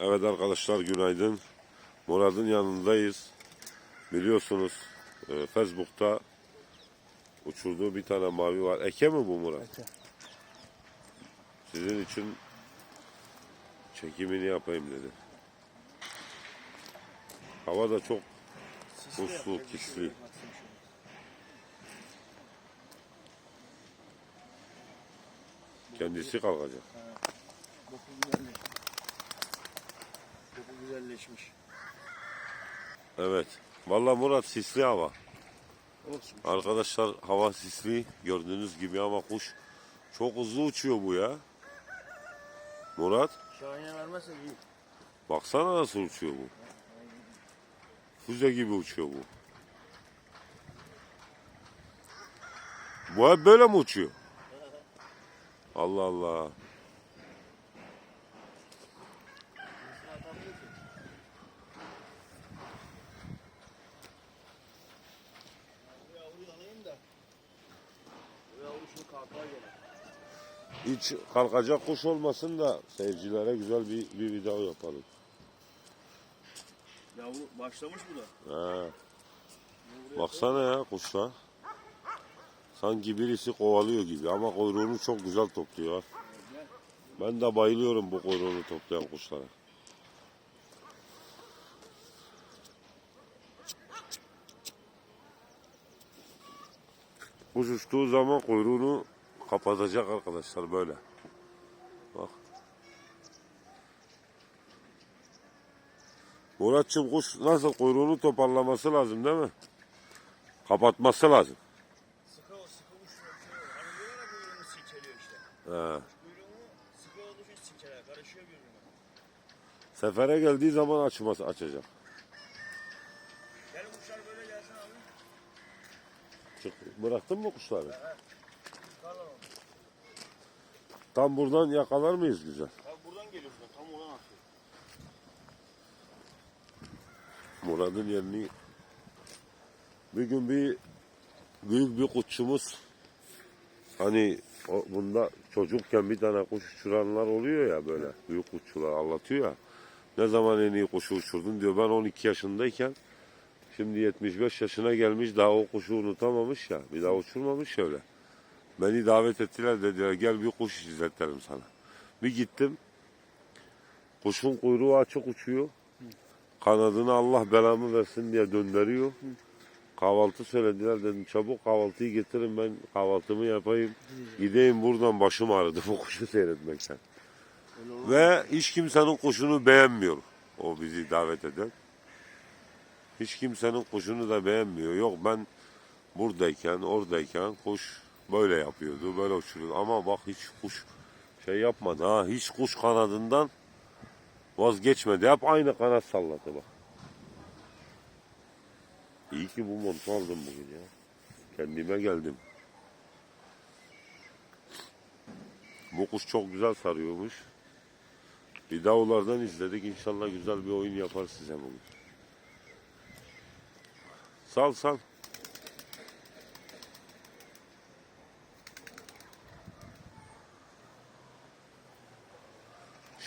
Evet arkadaşlar günaydın. Murat'ın yanındayız. Biliyorsunuz e, Facebook'ta uçurduğu bir tane mavi var. Eke mi bu Murat? Eke. Sizin için çekimini yapayım dedi. Hava da çok Uslu, şey kisli. şöyle. kendisi kalkacak. Güzelleşmiş. Evet. Vallahi Murat sisli hava. Olsun. Arkadaşlar hava sisli gördüğünüz gibi ama kuş çok hızlı uçuyor bu ya. Murat Şahin'e vermezsen iyi. baksana nasıl uçuyor bu. Füze gibi uçuyor bu. Bu hep böyle mi uçuyor? Allah Allah. Birisini atabilir ki. Bu yavruyu alayım da. Bu yavru şu kalkar gene. Hiç kalkacak kuş olmasın da seyircilere güzel bir, bir video yapalım. Yavru başlamış bu da. Ha. Baksana ya kuşlar. Sanki birisi kovalıyor gibi ama kuyruğunu çok güzel topluyor. Ben de bayılıyorum bu kuyruğunu toplayan kuşlara. Kuş uçtuğu zaman kuyruğunu kapatacak arkadaşlar böyle. Bak. Muratçım kuş nasıl kuyruğunu toparlaması lazım değil mi? Kapatması lazım. Sıkı o sıkı yok. Hani kuyruğunu silkeliyor işte. He. Kuyruğunu sıkı olduğu için silkeler. Karışıyor birbirine. Sefere geldiği zaman açması açacak. Gel kuşlar böyle gelsin abi. Çık, bıraktın mı kuşları? Onu. Tam buradan yakalar mıyız güzel? Abi buradan geliyor buradan. Tam oradan atıyor. Murad'ın yerini bir gün bir büyük bir kuşçumuz hani o, bunda çocukken bir tane kuş uçuranlar oluyor ya böyle büyük kuşçular anlatıyor ya ne zaman en iyi kuşu uçurdun diyor ben 12 yaşındayken şimdi 75 yaşına gelmiş daha o kuşu unutamamış ya bir daha uçurmamış öyle. Beni davet ettiler dediler gel bir kuş izletelim sana. Bir gittim kuşun kuyruğu açık uçuyor. Kanadını Allah belamı versin diye döndürüyor. Kahvaltı söylediler dedim çabuk kahvaltıyı getirin ben kahvaltımı yapayım. Gideyim buradan başım ağrıdı bu kuşu seyretmekten. Ve hiç kimsenin kuşunu beğenmiyor o bizi davet eden. Hiç kimsenin kuşunu da beğenmiyor. Yok ben buradayken oradayken kuş böyle yapıyordu böyle uçuruyordu. Ama bak hiç kuş şey yapmadı ha hiç kuş kanadından vazgeçmedi. Hep aynı kanat salladı bak. İyi ki bu montu aldım bugün ya. Kendime geldim. Bu kuş çok güzel sarıyormuş. Videolardan izledik. İnşallah güzel bir oyun yapar size bugün. Sal sal.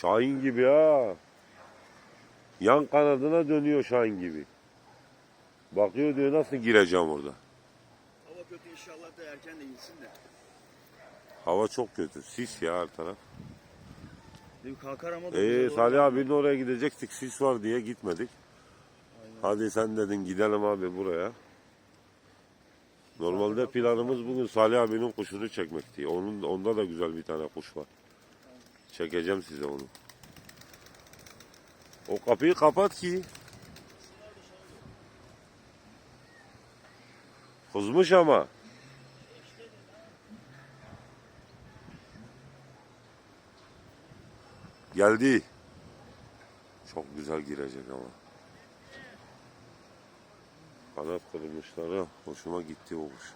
Şahin gibi ha. Yan kanadına dönüyor Şahin gibi. Bakıyor diyor nasıl gireceğim orada. Hava kötü inşallah da erken de insin de. Hava çok kötü. Sis ya her taraf. Bir kalkar ama da Ee, güzel. Salih abinin oraya gidecektik. Sis var diye gitmedik. Hadi sen dedin gidelim abi buraya. Normalde planımız bugün Salih abinin kuşunu çekmekti. Onun onda da güzel bir tane kuş var. Çekeceğim size onu. O kapıyı kapat ki. Kızmış ama. Geldi. Çok güzel girecek ama. Kanat kırmışları hoşuma gitti o kuş.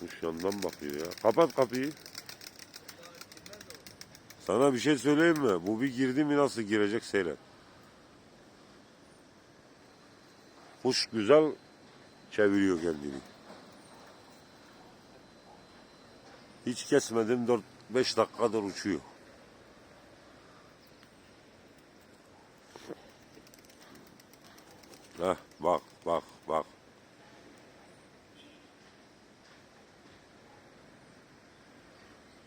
Kuş yandan bakıyor ya. Kapat kapıyı. Sana bir şey söyleyeyim mi? Bu bir girdi mi nasıl girecek seyret. Kuş güzel çeviriyor kendini. Hiç kesmedim 4-5 dakikadır uçuyor. Heh, bak.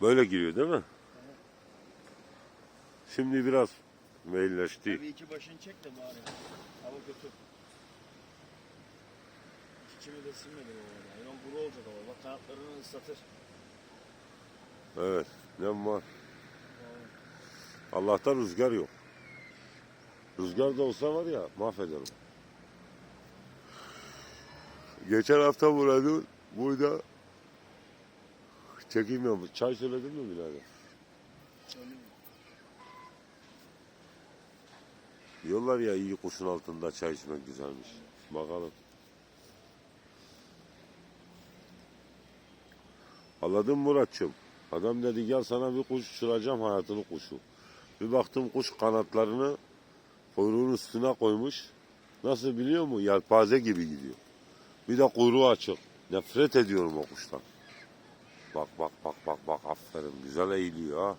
Böyle giriyor değil mi? Şimdi biraz mailleşti. Bir iki başını çek de bari. Hava kötü. İçimi de silmedim o arada. Buru olacak ama. Bak kanatlarını ıslatır. Evet. Nem var. Allah'tan rüzgar yok. Rüzgar da olsa var ya mahvederim. Geçen hafta burada burada çekim yapmış. Çay söyledin mi birader? Diyorlar ya iyi kuşun altında çay içmek güzelmiş. Bakalım. Anladın mı Muratçım? Adam dedi gel sana bir kuş uçuracağım hayatını kuşu. Bir baktım kuş kanatlarını kuyruğun üstüne koymuş. Nasıl biliyor musun? Yelpaze gibi gidiyor. Bir de kuyruğu açık. Nefret ediyorum o kuştan. Bak bak bak bak bak aferin güzel eğiliyor.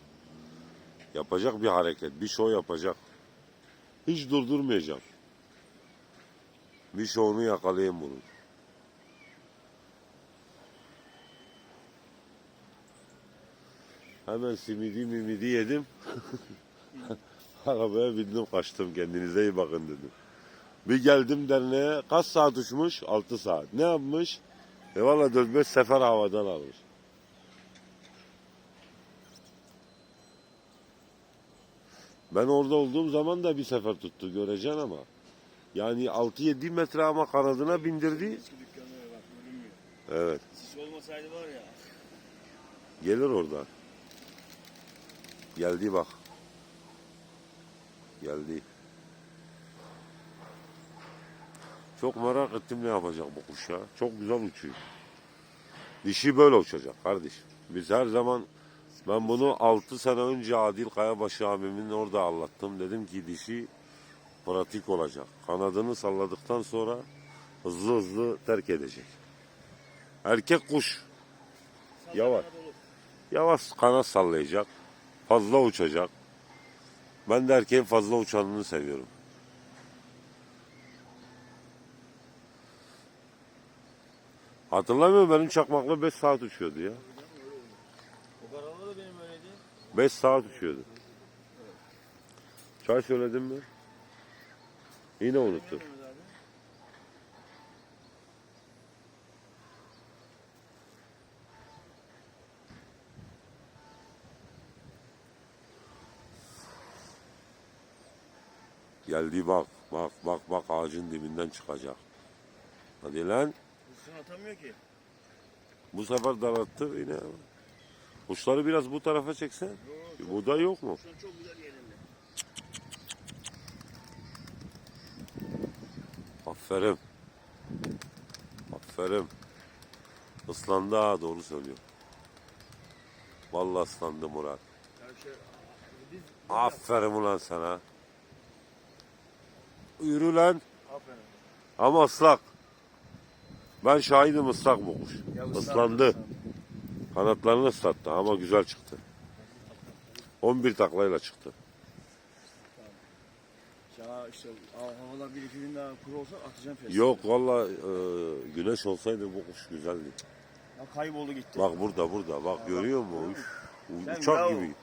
Yapacak bir hareket, bir show yapacak. Hiç durdurmayacağım. Bir şovunu yakalayayım bunu. Hemen simidi mimidi yedim. Arabaya bindim kaçtım kendinize iyi bakın dedim. Bir geldim derneğe kaç saat uçmuş? 6 saat. Ne yapmış? E valla 4-5 sefer havadan almış. Ben orada olduğum zaman da bir sefer tuttu göreceksin ama. Yani 6-7 metre ama kanadına bindirdi. Evet. Sis olmasaydı var ya. Gelir orada. Geldi bak. Geldi. Çok merak ettim ne yapacak bu kuş ya. Çok güzel uçuyor. Dişi böyle uçacak kardeş. Biz her zaman ben bunu 6 sene önce Adil Kayabaşı abimin orada anlattım. Dedim ki dişi pratik olacak. Kanadını salladıktan sonra hızlı hızlı terk edecek. Erkek kuş Yavaş. Yavaş kanat sallayacak. Fazla uçacak. Ben de erkeğin fazla uçanını seviyorum. Hatırlamıyor musun? benim çakmakla 5 saat uçuyordu ya. O karalı da benim 5 saat uçuyordu. Çay söyledin mi? Yine abi. Geldi bak. Bak bak bak ağacın dibinden çıkacak. Hadi lan. Hırsını atamıyor ki. Bu sefer darattı yine. Kuşları biraz bu tarafa çeksen. Yok. Bu da yok mu? Çok güzel yerinde. Aferin. Aferin. Islandı ha doğru söylüyor. Vallahi ıslandı Murat. Aferin ulan sana. Yürü lan. Aferin. Ama ıslak. Ben şahidim ıslak bu kuş. Ya Islandı. Kanatlarını ıslattı ama güzel çıktı. 11 taklayla çıktı. Ya işte havalar bir iki gün daha kuru olsa atacağım fes. Yok vallahi e, güneş olsaydı bu kuş güzeldi. Ya kayboldu gitti. Bak burada burada bak görüyor musun? Sen uçak gibi.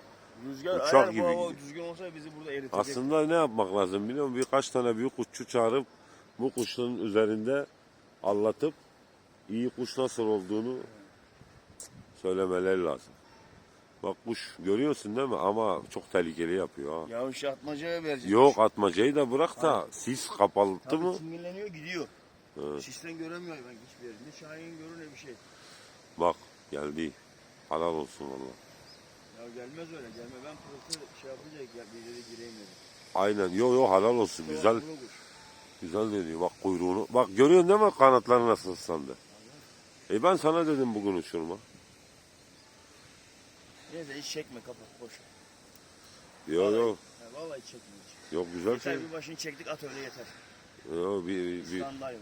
Rüzgar Uçak eğer gibi hava düzgün olsa bizi burada eritecek. Aslında ne yapmak lazım biliyor musun? Birkaç tane büyük kuşçu çağırıp bu kuşların üzerinde anlatıp iyi kuş nasıl olduğunu söylemeleri lazım. Bak kuş görüyorsun değil mi? Ama çok tehlikeli yapıyor ha. Ya işte atmacaya verecek. Yok atmacayı da bırak da sis kapattı Tabii mı? çingenleniyor gidiyor. Evet. Sisten göremiyor ben hiçbir yeri. Ne Şahin görür ne bir şey. Bak geldi. Halal olsun valla. Ya gelmez öyle gelme. Ben pırıltı şey yapınca gel, bir yere gireyim dedim. Aynen. Yo yo halal olsun. Güzel kuş. güzel dönüyor. Bak kuyruğunu. Bak görüyorsun değil mi kanatları nasıl ıslandı? E ben sana dedim bugün uçurma. Neyse hiç çekme kapat boş. ver. Yo yo. Ya, vallahi çekme hiç. Yok güzel şey. Yeter bir başını çektik at öyle yeter. Yo, bir, bir, Standayım.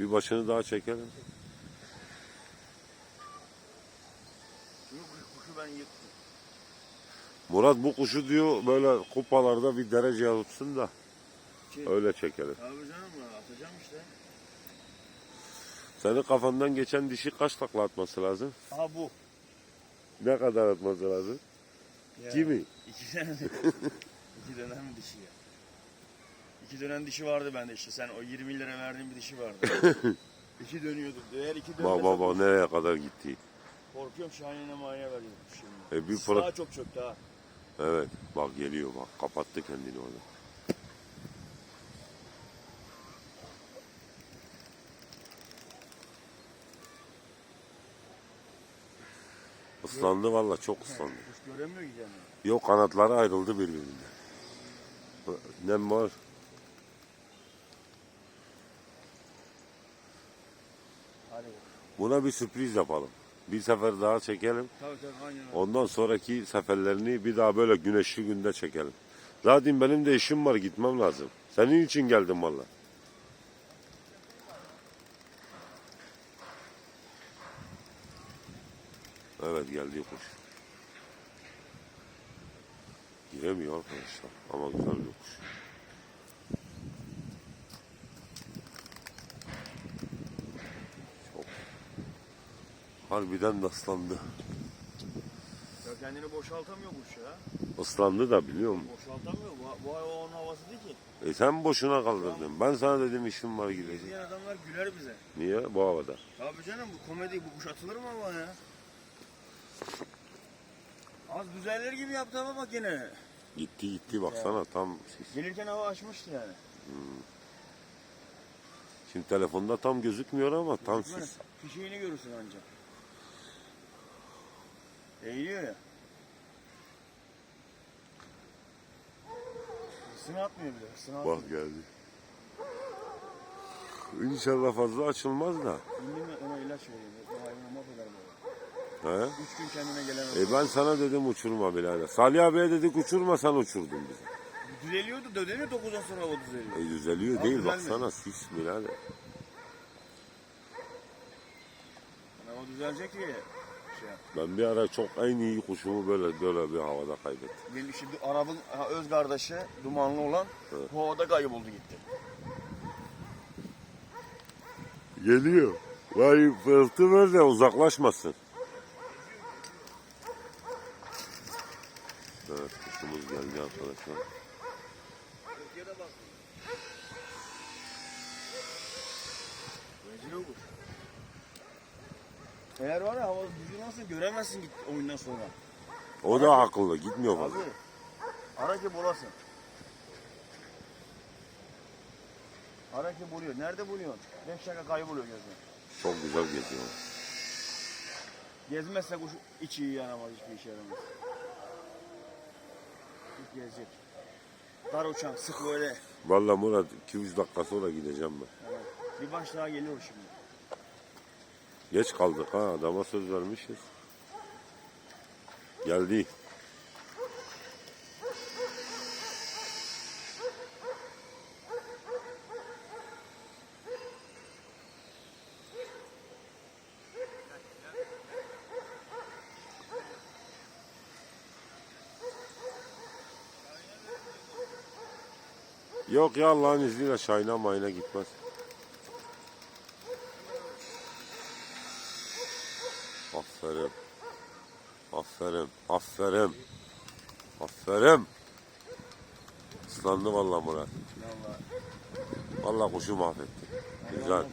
bir başını daha çekelim. Bu kuşu ben yıktım. Murat bu kuşu diyor böyle kupalarda bir derece tutsun da Ki- öyle çekelim. Abi canım ya, atacağım işte. Senin kafandan geçen dişi kaç takla atması lazım? Aha bu. Ne kadar atması lazım? Ya. Kimi? İki dönem. iki dönem dişi ya. İki dönem dişi vardı bende işte. Sen o 20 lira verdiğin bir dişi vardı. iki dönüyordu. Eğer iki dönmese Bak bak bak nereye kadar gitti. korkuyorum Şahin'e maya veriyorum şimdi. E bir Daha pro... çok çöktü ha. Evet bak geliyor bak kapattı kendini orada. Islandı valla çok ıslandı. Kuş göremiyor ki kendini. Yok kanatları ayrıldı birbirinden. Nem var. Hadi. Buna bir sürpriz yapalım. Bir sefer daha çekelim. Tabii tabii aynen öyle. Ondan sonraki seferlerini bir daha böyle güneşli günde çekelim. Zaten benim de işim var gitmem lazım. Senin için geldim valla. Evet geldi kuş. Giremiyor arkadaşlar ama güzel bir kuş. Çok. Harbiden de ıslandı. Ya kendini boşaltamıyor kuş ya. Islandı da biliyor musun? Boşaltamıyor. Bu, bu ay onun havası değil ki. E sen boşuna kaldırdın. Ben sana dedim işim var gidecek. Diğer adamlar güler bize. Niye? Bu havada. Abi canım bu komedi bu kuş atılır mı ama ya? Az düzelir gibi yaptı ama bak yine. Gitti gitti baksana tam sis. Gelirken hava açmıştı yani. Şimdi telefonda tam gözükmüyor ama tam sis. Fişeğini görürsün ancak. Eğiliyor ya. Hırsını atmıyor bile. Hırsını atmıyor. Bak geldi. İnşallah fazla açılmaz da. Mi ona ilaç vereyim. Bu mahveder böyle. He? Üç gün kendine gelemez. E ben sana dedim uçurma birader. Salih abiye dedik uçurma sen uçurdun bizi. Düzeliyordu da dönüyor 9'dan sonra hava düzeliyor. E düzeliyor Abi değil düzelmedi. baksana sis birader. Yani hava düzelecek diye şey. Ben bir ara çok en iyi kuşumu böyle böyle bir havada kaybettim. Benim şimdi Arap'ın ha, öz kardeşi dumanlı olan bu havada kayboldu gitti. Geliyor. Vay fırtı ver de uzaklaşmasın. Evet kuşumuz geldi arkadaşlar. Eğer var ya hava düzgün olsa göremezsin git oyundan sonra. O da akıllı gitmiyor Abi fazla. ara ki bulasın. Ara ki buluyor. Nerede buluyorsun? 5 dakika kayboluyor gözüne. Çok güzel geziyor. Gezmezse kuş içi yaramaz hiçbir işe yaramaz. Gezecek. Dar uçan sık böyle. Vallahi Murat 200 dakika sonra gideceğim ben. Evet. Bir baş daha geliyor şimdi. Geç kaldık ha adama söz vermişiz. Geldi. Yok ya Allah'ın izniyle Şayna mayına gitmez. Aferin. Aferin. Aferin. Aferin. Islandı vallahi Murat. Vallahi. Kuşu mahvetti. Güzel.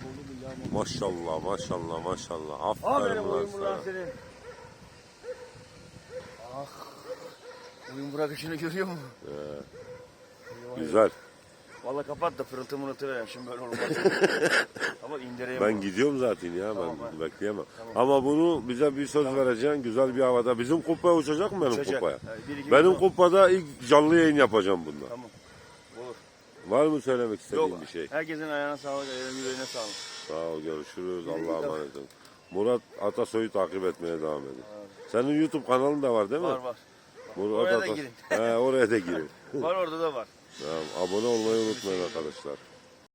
Maşallah maşallah maşallah. Aferin buradan sana. Ah. Oyun bırakışını görüyor musun? Güzel. Valla kapat da pırıltı mırıltı ver. Şimdi böyle olmaz. Ama indireyim. Ben bunu. gidiyorum zaten ya Tamam, ben ben- bekleyemem. Tamam. Ama bunu bize bir söz vereceksin güzel bir havada. Bizim kupaya uçacak mı benim Uçacak. kupaya? Yani Benim gün- kupada ilk canlı yayın yapacağım bunda. Tamam. Olur. Var mı söylemek istediğin Yok. bir şey? Herkesin ayağına sağlık, ayağına yüreğine sağlık. Sağ ol görüşürüz. Allah'a emanet olun. Murat Atasoy'u takip etmeye devam edin. Senin YouTube kanalın da var değil mi? Var var. Murat Oraya da girin. He, oraya da girin. Var orada da var. Tamam, abone olmayı unutmayın arkadaşlar.